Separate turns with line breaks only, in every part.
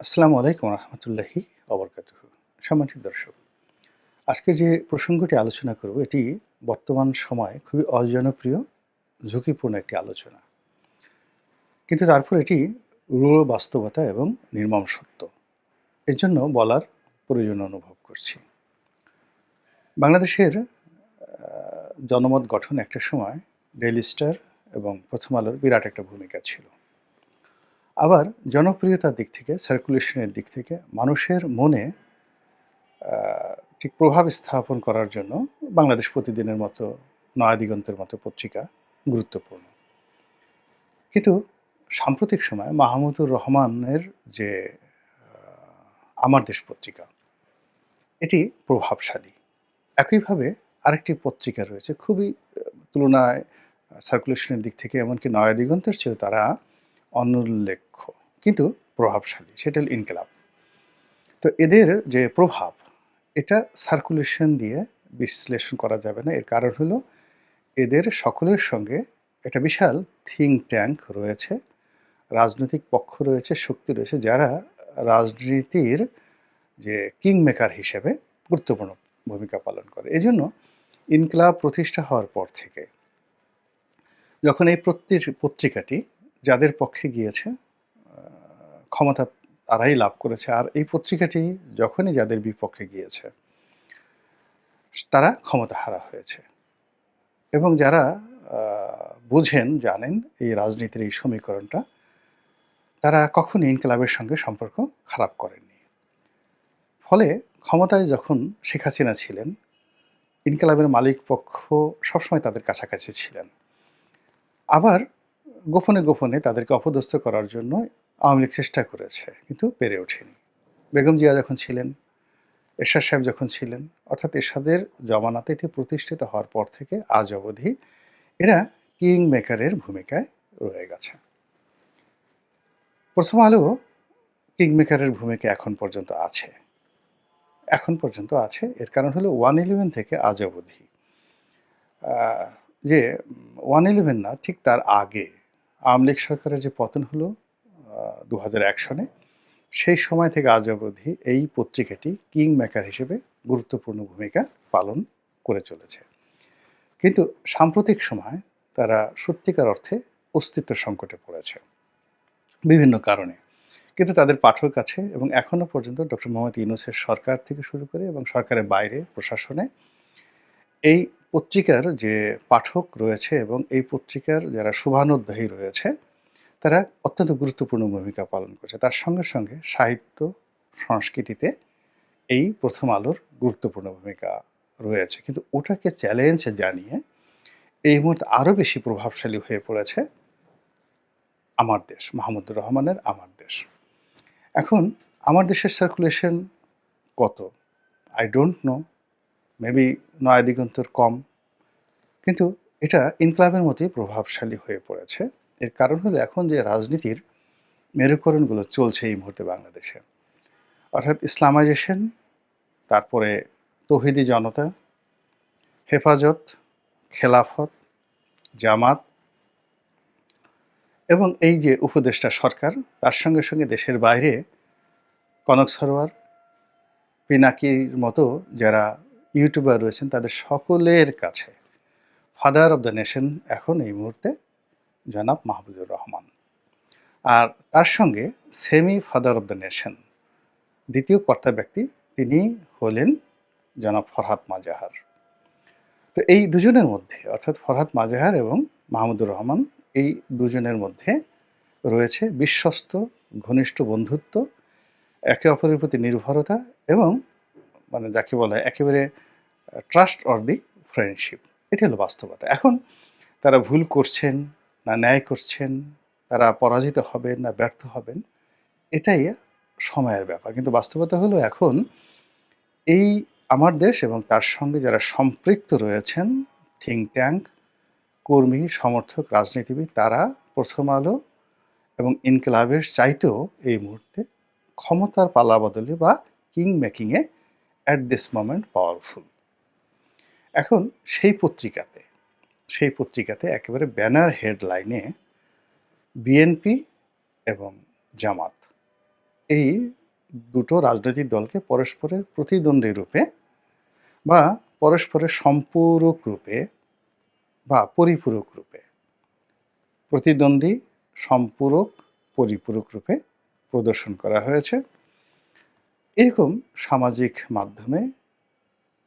আসসালামু আলাইকুম রহমতুল্লাহি অবরকাতুহ। সম্মানিত দর্শক আজকে যে প্রসঙ্গটি আলোচনা করব, এটি বর্তমান সময়ে খুবই অজনপ্রিয়, ঝুঁকিপূর্ণ একটি আলোচনা। কিন্তু তারপর এটি রূঢ় বাস্তবতা এবং নির্মম সত্য। এর জন্য বলার প্রয়োজন অনুভব করছি। বাংলাদেশের জনমত গঠন একটা সময়, ডেইলি স্টার এবং প্রথম আলোর বিরাট একটা ভূমিকা ছিল। আবার জনপ্রিয়তার দিক থেকে সার্কুলেশনের দিক থেকে মানুষের মনে ঠিক প্রভাব স্থাপন করার জন্য বাংলাদেশ প্রতিদিনের মতো, নয়া দিগন্তের মতো পত্রিকা গুরুত্বপূর্ণ। কিন্তু সাম্প্রতিক সময় মাহমুদুর রহমানের যে আমার দেশ পত্রিকা, এটি প্রভাবশালী। একইভাবে আরেকটি পত্রিকা রয়েছে, খুবই, তুলনায় সার্কুলেশনের দিক থেকে এমনকি নয়া দিগন্তের চেয়েও তারা অনুল্লেখ্য কিন্তু প্রভাবশালী, সেটা হল ইনকেলাব। তো এদের যে প্রভাব, এটা সার্কুলেশন দিয়ে বিশ্লেষণ করা যাবে না। এর কারণ হলো এদের সকলের সঙ্গে একটা বিশাল থিঙ্ক ট্যাঙ্ক রয়েছে, রাজনৈতিক পক্ষ রয়েছে, শক্তি রয়েছে, যারা রাজনীতির যে কিং মেকার হিসেবে গুরুত্বপূর্ণ ভূমিকা পালন করে। এই জন্য ইনকলাব প্রতিষ্ঠা হওয়ার পর থেকে যখন এই পত্রিকাটি যাদের পক্ষে গিয়েছে ক্ষমতা তারাই লাভ করেছে। আর এই পত্রিকাটি যখনই যাদের বিপক্ষে গিয়েছে, তারা ক্ষমতা হারা হয়েছে। এবং যারা বুঝেন, জানেন এই রাজনীতির এই সমীকরণটা, তারা কখনই ইনকলাবের সঙ্গে সম্পর্ক খারাপ করেননি। ফলে ক্ষমতায় যখন শেখ হাসিনা ছিলেন, ইনকলাবের মালিক পক্ষ সবসময় তাদের কাছাকাছি ছিলেন। আবার গোপনে গোপনে তাদেরকে অপদস্থ করার জন্য আওয়ামী লীগ চেষ্টা করেছে, কিন্তু পেরে ওঠেনি। বেগম জিয়া যখন ছিলেন, এরশাদ সাহেব যখন ছিলেন, অর্থাৎ এরশাদের জমানাতে এটি প্রতিষ্ঠিত হওয়ার পর থেকে আজ অবধি এরা কিং মেকারের ভূমিকায় রয়ে গেছে। প্রথম আলো কিং মেকারের ভূমিকা এখন পর্যন্ত আছে। এখন পর্যন্ত আছে, এর কারণ হলো ওয়ান ইলেভেন থেকে আজ অবধি। যে ওয়ান ইলেভেন না, ঠিক তার আগে আওয়ামী লীগ সরকারের যে পতন হলো দু হাজার এক সনে। সেই সময় থেকে আজ অবধি এই পত্রিকাটি কিং মেকার হিসেবে গুরুত্বপূর্ণ ভূমিকা পালন করে চলেছে। কিন্তু সাম্প্রতিক সময় তারা সত্যিকার অর্থে অস্তিত্ব সংকটে পড়েছে। বিভিন্ন কারণে। কিন্তু তাদের পাঠক আছে এবং এখনও পর্যন্ত ডক্টর মোহাম্মদ ইউনুসের সরকার থেকে শুরু করে এবং সরকারের বাইরে, প্রশাসনে এই পত্রিকার যে পাঠক রয়েছে এবং এই পত্রিকার যারা শুভানুধ্যায়ী রয়েছে তারা অত্যন্ত গুরুত্বপূর্ণ ভূমিকা পালন করছে। তার সঙ্গে সঙ্গে সাহিত্য, সংস্কৃতিতে এই প্রথম আলোর গুরুত্বপূর্ণ ভূমিকা রয়েছে। কিন্তু ওটাকে চ্যালেঞ্জ জানিয়ে এই মুহূর্তে আরও বেশি প্রভাবশালী হয়ে পড়েছে আমার দেশ, মাহমুদুর রহমানের আমার দেশ। এখন আমার দেশের সার্কুলেশন কত? আই ডোন্ট নো মেবি নয়া দিগন্তর কম। কিন্তু এটা ইনকলাবের মতোই প্রভাবশালী হয়ে পড়েছে। এর কারণ হলো এখন যে রাজনীতির মেরুকরণগুলো চলছে এই মুহূর্তে বাংলাদেশে। অর্থাৎ ইসলামাইজেশন, তারপরে তৌহিদি জনতা, হেফাজত, খেলাফত, জামাত এবং এই যে উপদেষ্টা সরকার, তার সঙ্গে সঙ্গে দেশের বাইরে কনক সরোয়ার, পিনাকির মতো যারা ইউটিউবার রয়েছেন, তাদের সকলের কাছে ফাদার অব দ্য নেশন এখন এই মুহূর্তে জনাব মাহবুবুর রহমান। আর তার সঙ্গে semi father of the nation দ্বিতীয় কর্তা ব্যক্তি তিনি হলেন জনাব ফরহাদ মাজাহার। তো এই দুজনের মধ্যে, অর্থাৎ ফরহাদ মাজাহার এবং মাহমুদুর রহমান, এই দুজনের মধ্যে রয়েছে বিশ্বস্ত, ঘনিষ্ঠ বন্ধুত্ব, একে অপরের প্রতি নির্ভরতা এবং মানে যাকে বলা একেবারে ট্রাস্ট অর দি ফ্রেন্ডশিপ এটা হলো বাস্তবতা। এখন তারা ভুল করছেন না ন্যায় করছেন, তারা পরাজিত হবেন না ব্যর্থ হবেন, এটাই সময়ের ব্যাপার। কিন্তু বাস্তবতা হলো এখন এই আমার দেশ এবং তার সঙ্গে যারা সম্পৃক্ত রয়েছেন থিঙ্ক ট্যাঙ্ক কর্মী, সমর্থক, রাজনীতিবিদ, তারা প্রথম আলো এবং ইনকলাবের চাইতেও এই মুহূর্তে ক্ষমতার পালা বদলে বা কিং মেকিংয়ে অ্যাট দিস মোমেন্ট পাওয়ারফুল এখন সেই পত্রিকাতে সেই পত্রিকাতে একেবারে ব্যানার হেডলাইনে বিএনপি এবং জামাত। এই দুটো রাজনৈতিক দলকে পরস্পরের প্রতিদ্বন্দ্বী রূপে বা পরস্পরের সম্পূরক রূপে বা পরিপূরক রূপে, প্রতিদ্বন্দ্বী, সম্পূরক, পরিপূরক রূপে প্রদর্শন করা হয়েছে। এরকম সামাজিক মাধ্যমে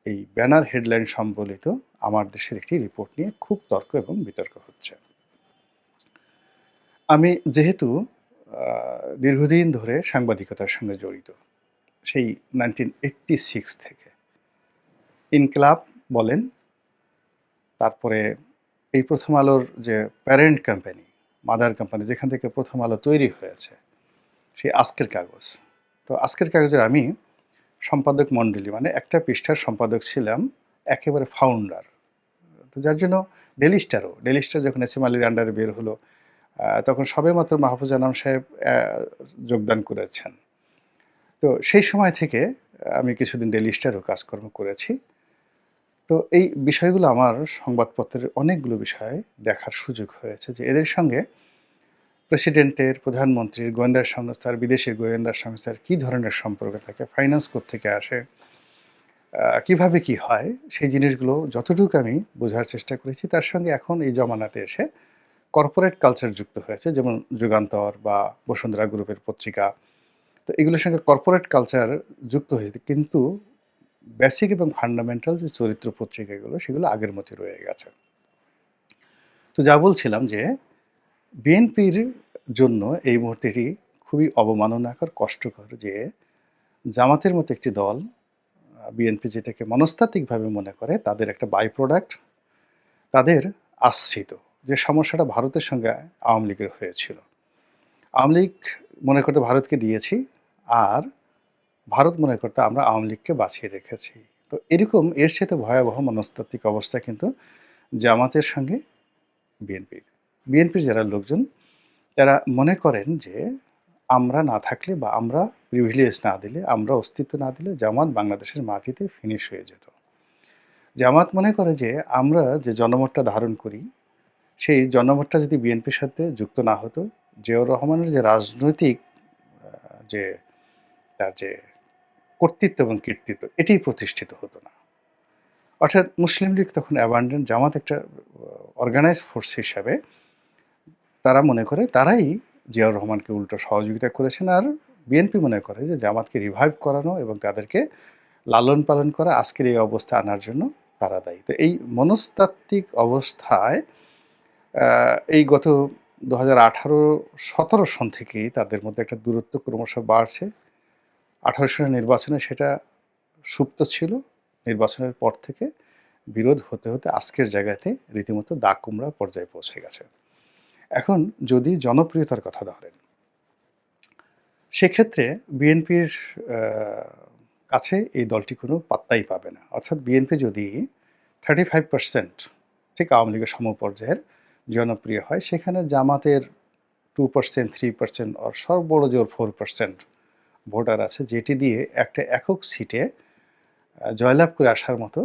এই ব্যানার হেডলাইন সম্বলিত আমার দেশের একটি রিপোর্ট নিয়ে খুব তর্ক এবং বিতর্ক হচ্ছে। আমি যেহেতু দীর্ঘদিন ধরে সাংবাদিকতার সঙ্গে জড়িত, সেই নাইনটিন এইটটি সিক্স থেকে ইনকলাব বলেন, তারপরে এই প্রথম আলোর যে প্যারেন্ট কোম্পানি মাদার কোম্পানি যেখান থেকে প্রথম আলো তৈরি হয়েছে, সেই আজকের কাগজ। তো আজকের কাগজের আমি সম্পাদক মণ্ডলী মানে একটা পৃষ্ঠার সম্পাদক ছিলাম, একেবারে ফাউন্ডার তো যার জন্য ডেলি স্টারও ডেলি স্টার যখন এস এম আলীর আন্ডারে বের হলো তখন সবেমাত্র মাহফুজ আনাম সাহেব যোগদান করেছেন। তো সেই সময় থেকে আমি কিছুদিন ডেলি স্টারও কাজকর্ম করেছি। তো এই বিষয়গুলো আমার সংবাদপত্রের অনেকগুলো বিষয় দেখার সুযোগ হয়েছে যে এদের সঙ্গে প্রেসিডেন্টের, প্রধানমন্ত্রীর গোয়েন্দা সংস্থার বিদেশি গোয়েন্দা সংস্থার কী ধরনের সম্পর্ক থাকে ফাইন্যান্স থেকে আসে কীভাবে কি হয়, সেই জিনিসগুলো যতটুকু আমি বোঝার চেষ্টা করেছি, তার সঙ্গে এখন এই জমানাতে এসে কর্পোরেট কালচার যুক্ত হয়েছে, যেমন যুগান্তর বা বসুন্ধরা গ্রুপের পত্রিকা। তো এগুলোর সঙ্গে কর্পোরেট কালচার যুক্ত হয়েছে, কিন্তু বেসিক এবং ফান্ডামেন্টাল যে চরিত্র পত্রিকাগুলো, সেগুলো আগের মতো রয়ে গেছে। তো যা বলছিলাম যে বিএনপির জন্য এই মুহূর্তেটি খুবই অবমাননাকর, কষ্টকর যে জামাতের মতো একটি দল বিএনপি যেটাকে মনস্তাত্ত্বিকভাবে মনে করে, তাদের একটা বাই প্রোডাক্ট তাদের আশ্রিত যে সমস্যাটা ভারতের সঙ্গে আওয়ামী লীগের হয়েছিল। আওয়ামী লীগ মনে করতে ভারতকে দিয়েছি আর ভারত মনে করতে আমরা আওয়ামী লীগকে বাঁচিয়ে রেখেছি। তো এরকম এর সাথে ভয়াবহ মনস্তাত্ত্বিক অবস্থা কিন্তু জামাতের সঙ্গে বিএনপির। বিএনপির যারা লোকজন, তারা মনে করেন যে আমরা না থাকলে বা আমরা প্রিভিলেজ না দিলে, আমরা অস্তিত্ব না দিলে জামাত বাংলাদেশের মাটিতে ফিনিশ হয়ে যেত। জামাত মনে করে যে, আমরা যে জনমতটা ধারণ করি, সেই জনমতটা যদি বিএনপির সাথে যুক্ত না হতো, জিয়াউর রহমানের যে রাজনৈতিক যে তার যে কর্তৃত্ব এবং কীর্তিত্ব এটাই প্রতিষ্ঠিত হতো না। অর্থাৎ মুসলিম লীগ তখন অ্যাবান্ডেন জামাত একটা অর্গানাইজ ফোর্স হিসাবে তারা মনে করে, তারাই জিয়াউর রহমানকে উল্টো সহযোগিতা করেছেন আর বিএনপি মনে করে যে জামাতকে রিভাইভ করানো এবং তাদেরকে লালন পালন করা আজকের এই অবস্থা আনার জন্য তারা দায়ী। তো এই মনস্তাত্ত্বিক অবস্থায় এই গত দু হাজার আঠারো সতেরো সন থেকেই তাদের মধ্যে একটা দূরত্ব ক্রমশ বাড়ছে। আঠারো সনের নির্বাচনে সেটা সুপ্ত ছিল। নির্বাচনের পর থেকে বিরোধ হতে হতে আজকের জায়গাতে রীতিমতো দাগ কুমড়া পর্যায়ে পৌঁছে গেছে। এখন যদি জনপ্রিয়তার কথা ধরেন সেক্ষেত্রে বিএনপির কাছে এই দলটি কোনো পাত্তাই পাবে না। অর্থাৎ বিএনপি যদি থার্টি ফাইভ পার্সেন্ট ঠিক আওয়ামী লীগের সমপর্যায়ের জনপ্রিয় হয়, সেখানে জামাতের টু পার্সেন্ট থ্রি পার্সেন্ট আর সর্ববড় জোর ফোর পার্সেন্ট ভোটার আছে, যেটি দিয়ে একটা একক সিটে জয়লাভ করে আসার মতো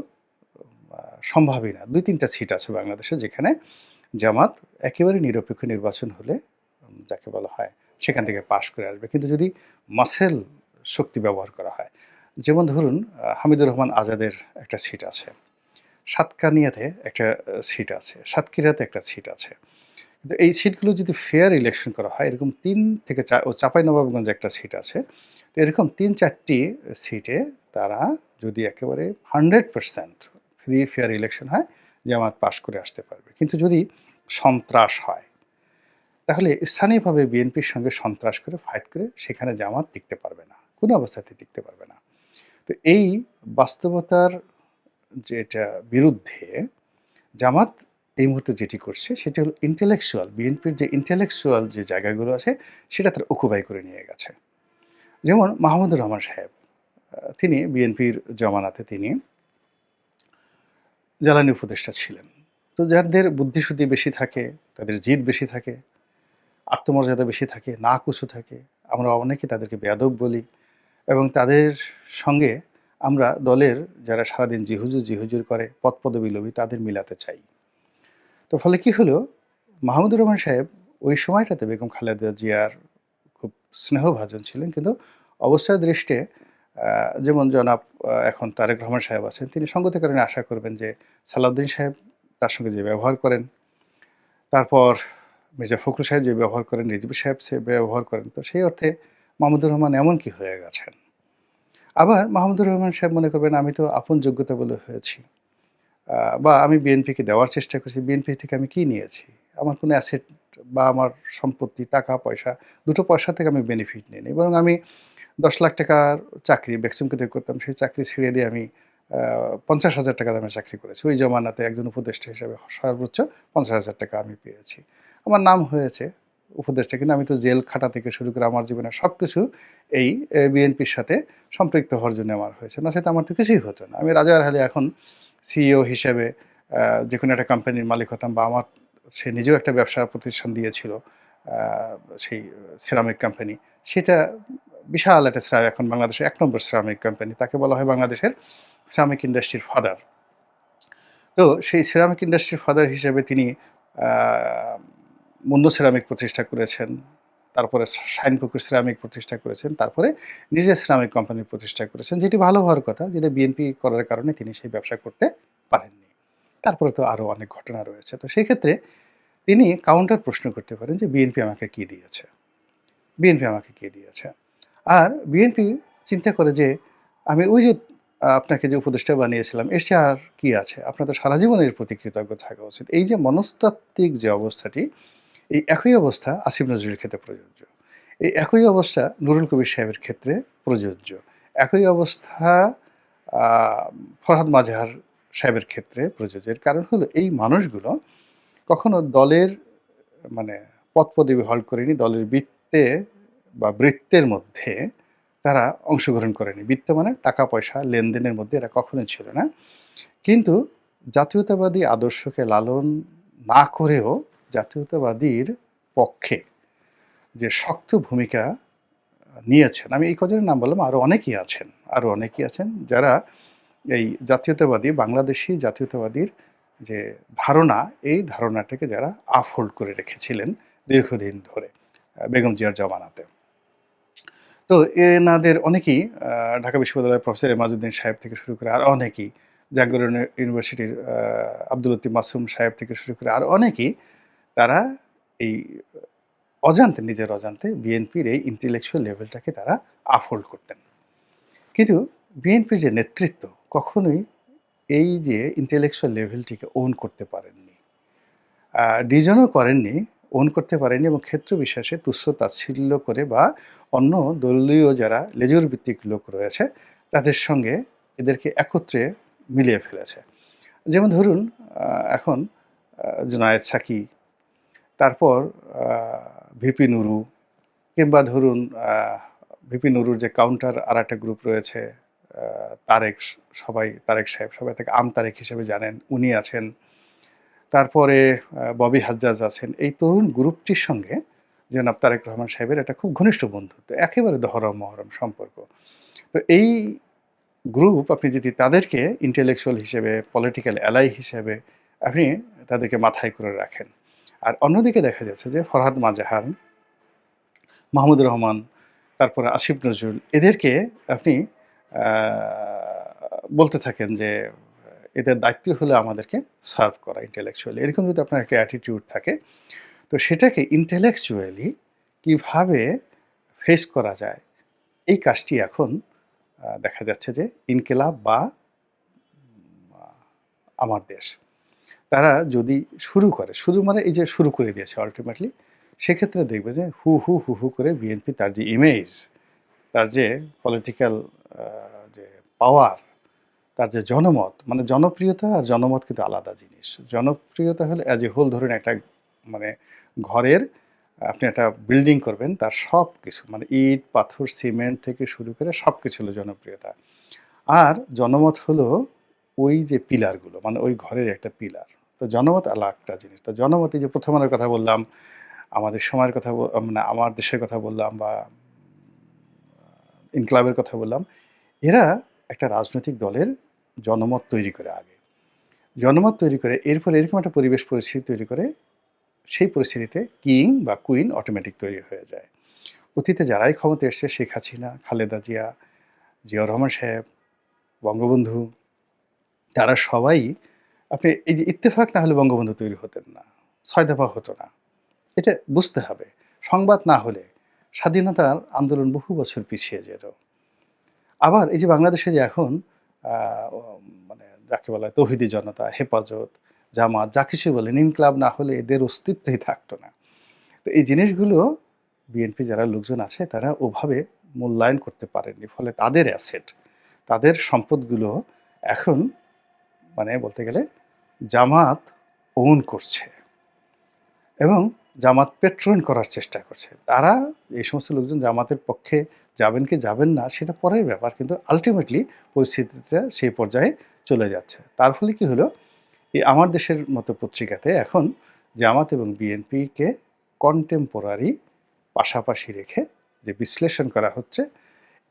সম্ভাবই না। দুই তিনটা সিট আছে বাংলাদেশে যেখানে জামাত একেবারে নিরপেক্ষ নির্বাচন হলে যাকে বলা হয় সেখান থেকে পাশ করে আসবে। কিন্তু যদি মাসেল শক্তি ব্যবহার করা হয়, যেমন ধরুন হামিদুর রহমান আজাদের একটা সিট আছে। সাতকানিয়াতে একটা সিট আছে, সাতক্ষীরাতে একটা সিট আছে। কিন্তু এই সিটগুলো যদি ফেয়ার ইলেকশন করা হয়, এরকম তিন থেকে চার, ও চাপাই নবাবগঞ্জে একটা সিট আছে, তো এরকম তিন চারটি সিটে তারা যদি একেবারে hundred percent free fair election হয়, জামাত পাশ করে আসতে পারবে। কিন্তু যদি সন্ত্রাস হয় তাহলে স্থানীয়ভাবে বিএনপির সঙ্গে সন্ত্রাস করে ফাইট করে সেখানে জামাত টিকতে পারবে না, কোনো অবস্থাতে টিকতে পারবে না। তো এই বাস্তবতার যেটা বিরুদ্ধে জামাত এই মুহূর্তে যেটি করছে সেটি হলো ইন্টেলেকচুয়াল বিএনপির যে ইন্টেলেকচুয়াল যে জায়গাগুলো আছে সেটা তারা অকুপাই করে নিয়ে গেছে। যেমন মাহমুদুর রহমান সাহেব তিনি বিএনপির জমানাতে তিনি জ্বালানি উপদেষ্টা ছিলেন। তো যাদের বুদ্ধিশুদ্ধি বেশি থাকে, তাদের জিদ বেশি থাকে আত্মমর্যাদা বেশি থাকে না কুচু থাকে, আমরা অনেকে তাদেরকে বেয়াদব বলি এবং তাদের সঙ্গে আমরা দলের যারা সারাদিন জিহুজুর জিহুজুর করে পদ পদবি লোভী তাদের মিলাতে চাই। তো ফলে কি হলো? মাহমুদুর রহমান সাহেব ওই সময়টাতে বেগম খালেদা জিয়ার খুব স্নেহভাজন ছিলেন, কিন্তু অবস্থার দৃষ্টে যেমন জনাব এখন তারেক রহমান সাহেব আছেন, তিনি সঙ্গতি কারণে আশা করবেন যে সালাউদ্দিন সাহেব তার সঙ্গে যে ব্যবহার করেন, তারপর মির্জা ফখরুল সাহেব যে ব্যবহার করেন, রিজভি সাহেব সে ব্যবহার করেন, তো সেই অর্থে মাহমুদুর রহমান এমন কি হয়ে গেছেন। আবার মাহমুদুর রহমান সাহেব মনে করবেন, আমি তো আপন যোগ্যতা বলে হয়েছি। বা আমি বিএনপিকে দেওয়ার চেষ্টা করছি, বিএনপি থেকে আমি কি নিয়েছি? আমার কোনো অ্যাসেট বা আমার সম্পত্তি, টাকা, পয়সা, দুটো পয়সা থেকে আমি বেনিফিট নিইনি। বরং আমি দশ লাখ টাকার চাকরি ব্যাক্সিমকে থেকে করতাম, সেই চাকরি ছেড়ে দিয়ে আমি পঞ্চাশ হাজার টাকা দামে চাকরি করেছি। ওই জমানাতে একজন উপদেষ্টা হিসেবে সর্বোচ্চ পঞ্চাশ হাজার টাকা আমি পেয়েছি। আমার নাম হয়েছে উপদেষ্টা, কিন্তু আমি তো জেল খাটা থেকে শুরু করে আমার জীবনে সব কিছু এই বিএনপির সাথে সম্পৃক্ত হওয়ার জন্য আমার হয়েছে। না, সেটা আমার তো কিছুই হতো না। আমি রাজার হালে এখন সিইও হিসেবে যে কোনো একটা কোম্পানির মালিক হতাম বা আমার, সে নিজেও একটা ব্যবসা প্রতিষ্ঠান দিয়েছিল সেই সিরামিক কোম্পানি সেটা বিশাল একটা শ্রাম এখন বাংলাদেশের এক নম্বর সিরামিক কোম্পানি তাকে বলা হয় বাংলাদেশের সিরামিক ইন্ডাস্ট্রির ফাদার তো সেই সিরামিক ইন্ডাস্ট্রির ফাদার হিসেবে তিনি মুন্ডু সিরামিক প্রতিষ্ঠা করেছেন, তারপরে শাইনপুকুর সিরামিক প্রতিষ্ঠা করেছেন, তারপরে নিজে সিরামিক কোম্পানি প্রতিষ্ঠা করেছেন, যেটি ভালো হওয়ার কথা, যেটা বিএনপি করার কারণে তিনি সেই ব্যবসা করতে পারেননি। তারপরে তো আরও অনেক ঘটনা রয়েছে। তো সেই ক্ষেত্রে তিনি কাউন্টার প্রশ্ন করতে পারেন যে বিএনপি আমাকে কি দিয়েছে? বিএনপি আমাকে কি দিয়েছে? আর বিএনপি চিন্তা করে যে আমি ওই যে আপনাকে যে উপদেষ্টা বানিয়েছিলাম এসে আর কি আছে? আপনার তো সারা জীবনের প্রতি কৃতজ্ঞ থাকা উচিত। এই যে মনস্তাত্ত্বিক যে অবস্থাটি এই একই অবস্থা আসিফ নজরুলের ক্ষেত্রে প্রযোজ্য। এই একই অবস্থা নুরুল কবির সাহেবের ক্ষেত্রে প্রযোজ্য। একই অবস্থা ফরহাদ মাজাহার সাহেবের ক্ষেত্রে প্রযোজ্য। এর কারণ হলো এই মানুষগুলো কখনো দলের মানে পদ পদবি হল করেনি, দলের বৃত্তে বা বৃত্তের মধ্যে তারা অংশগ্রহণ করেনি। বৃত্ত মানে টাকা, পয়সা, লেনদেনের মধ্যে এরা কখনোই ছিল না। কিন্তু জাতীয়তাবাদী আদর্শকে লালন না করেও জাতীয়তাবাদীর পক্ষে যে শক্ত ভূমিকা নিয়েছেন। আমি এই কজনের নাম বললাম আরও অনেকেই আছেন আরও অনেকেই আছেন যারা এই জাতীয়তাবাদী, বাংলাদেশি জাতীয়তাবাদীর যে ধারণা, এই ধারণাটাকে যারা আফহোল্ড করে রেখেছিলেন দীর্ঘদিন ধরে বেগম জিয়ার জমানাতে। তো এনাদের অনেকেই ঢাকা বিশ্ববিদ্যালয়ের প্রফেসর এমাজুদ্দিন সাহেব থেকে শুরু করে আর অনেকেই জাহাঙ্গীর ইউনিভার্সিটির আব্দুল মাসুম সাহেব থেকে শুরু করে আর অনেকেই তারা এই, অজান্তে, নিজের অজান্তে বিএনপির এই ইন্টেলেকচুয়াল লেভেলটাকে তারা আফহোল্ড করতেন। কিন্তু বিএনপির যে নেতৃত্ব কখনোই এই যে ইন্টেলেকচুয়াল লেভেলটিকে ওন করতে পারেননি ডিজনও করেননি ওন করতে পারেননি এবং ক্ষেত্র বিশ্বাসে তুচ্ছ তাচ্ছিল্য করে বা অন্য দলীয় যারা লেজুর ভিত্তিক লোক রয়েছে, তাদের সঙ্গে এদেরকে একত্রে মিলিয়ে ফেলেছে। যেমন ধরুন এখন জুনায়েদ সাকি তারপর ভিপি নুরু কিংবা ধরুন ভিপি নুরুর যে কাউন্টার আর একটা গ্রুপ রয়েছে তারেক সবাই, তারেক সাহেব, সবাই তাকে আম তারেক হিসেবে জানেন, উনি আছেন। তারপরে ববি হাজ্জাজ আছেন। এই তরুণ গ্রুপটির সঙ্গে জনাব তারেক রহমান সাহেবের একটা খুব ঘনিষ্ঠ বন্ধুত্ব, একেবারে দহরম মহরম সম্পর্ক। তো এই গ্রুপ আপনি যদি তাদেরকে ইন্টেলেকচুয়াল হিসেবে পলিটিক্যাল অ্যালাই হিসেবে আপনি তাদেরকে মাথায় করে রাখেন আর অন্যদিকে দেখা যাচ্ছে যে ফরহাদ মাজাহার মাহমুদুর রহমান, তারপরে আসিফ নজরুল, এদেরকে আপনি বলতে থাকেন যে এদের দায়িত্ব হলো আমাদেরকে সার্ভ করা ইন্টেলেকচুয়ালি এরকম যদি আপনার একটা অ্যাটিটিউড থাকে, তো সেটাকে ইন্টেলেকচুয়ালি কীভাবে ফেস করা যায়? এই কাজটি এখন দেখা যাচ্ছে যে ইনকেলাব বা আমার দেশ। তারা যদি শুরু করে শুরু মানে এই যে শুরু করে দিয়েছে আলটিমেটলি সেক্ষেত্রে দেখবে যে হু হু হু হু করে বিএনপি তার যে ইমেজ তার যে পলিটিক্যাল যে পাওয়ার তার যে জনমত মানে জনপ্রিয়তা আর জনমত কিন্তু আলাদা জিনিস। জনপ্রিয়তা হলে অ্যাজ এ হোল ধরুন একটা মানে ঘরের আপনি একটা বিল্ডিং করবেন, তার সব কিছু মানে ইট, পাথর সিমেন্ট থেকে শুরু করে সব কিছু হলো জনপ্রিয়তা। আর জনমত হলো ওই যে পিলারগুলো মানে ওই ঘরের একটা পিলার তো জনমত আলাদা একটা জিনিস। তো জনমত যে প্রথম আলোর কথা বললাম, আমাদের সময়ের কথা মানে আমার দেশের কথা বললাম বা ইনক্লাবের কথা বললাম, এরা একটা রাজনৈতিক দলের জনমত তৈরি করে আগে। জনমত তৈরি করে এরপর এরকম একটা পরিবেশ পরিস্থিতি তৈরি করে, সেই পরিস্থিতিতে কিং বা কুইন অটোমেটিক তৈরি হয়ে যায়। অতীতে যারাই ক্ষমতা এসছে, শেখ হাসিনা, খালেদা জিয়া, জিয়াউর রহমান সাহেব, বঙ্গবন্ধু, তারা সবাই আপনি এই যে ইত্তেফাক না হলে বঙ্গবন্ধু তৈরি হতেন না, ছয় দফা হতো না। এটা বুঝতে হবে। সংবাদ না হলে স্বাধীনতার আন্দোলন বহু বছর পিছিয়ে যেত। আবার এই যে বাংলাদেশে যে এখন মানে যাকে বলা হয় তৌহিদি জনতা, হেফাজত, জামাত, যা কিছু বলেন, ইনকলাব না হলে এদের অস্তিত্বই থাকতো না। তো এই জিনিসগুলো বিএনপি যারা লোকজন আছে, তারা ওভাবে মূল্যায়ন করতে পারেননি। ফলে তাদের অ্যাসেট তাদের সম্পদগুলো এখন মানে বলতে গেলে জামাত ওন করছে এবং জামাত পেট্রোল করার চেষ্টা করছে। তারা এই সমস্ত লোকজন জামাতের পক্ষে যাবেন কি যাবেন না, সেটা পরের ব্যাপার। কিন্তু আলটিমেটলি পরিস্থিতিটা সেই পর্যায়ে চলে যাচ্ছে। তার ফলে কি হলো? এই আমার দেশের মতো পত্রিকাতে এখন জামাত এবং বিএনপিকে কন্টেম্পোরারি পাশাপাশি রেখে যে বিশ্লেষণ করা হচ্ছে,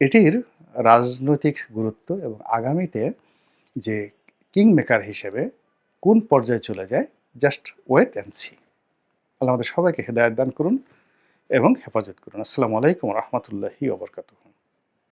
এটির রাজনৈতিক গুরুত্ব এবং আগামীতে যে কিং মেকার হিসেবে কোন পর্যায়ে চলে যায় just wait and see Allah আমাদের সবাইকে হেদায়ত দান করুন এবং হেফাজত করুন। আসসালামু আলাইকুম রহমতুল্লাহি ওবরকাতুহ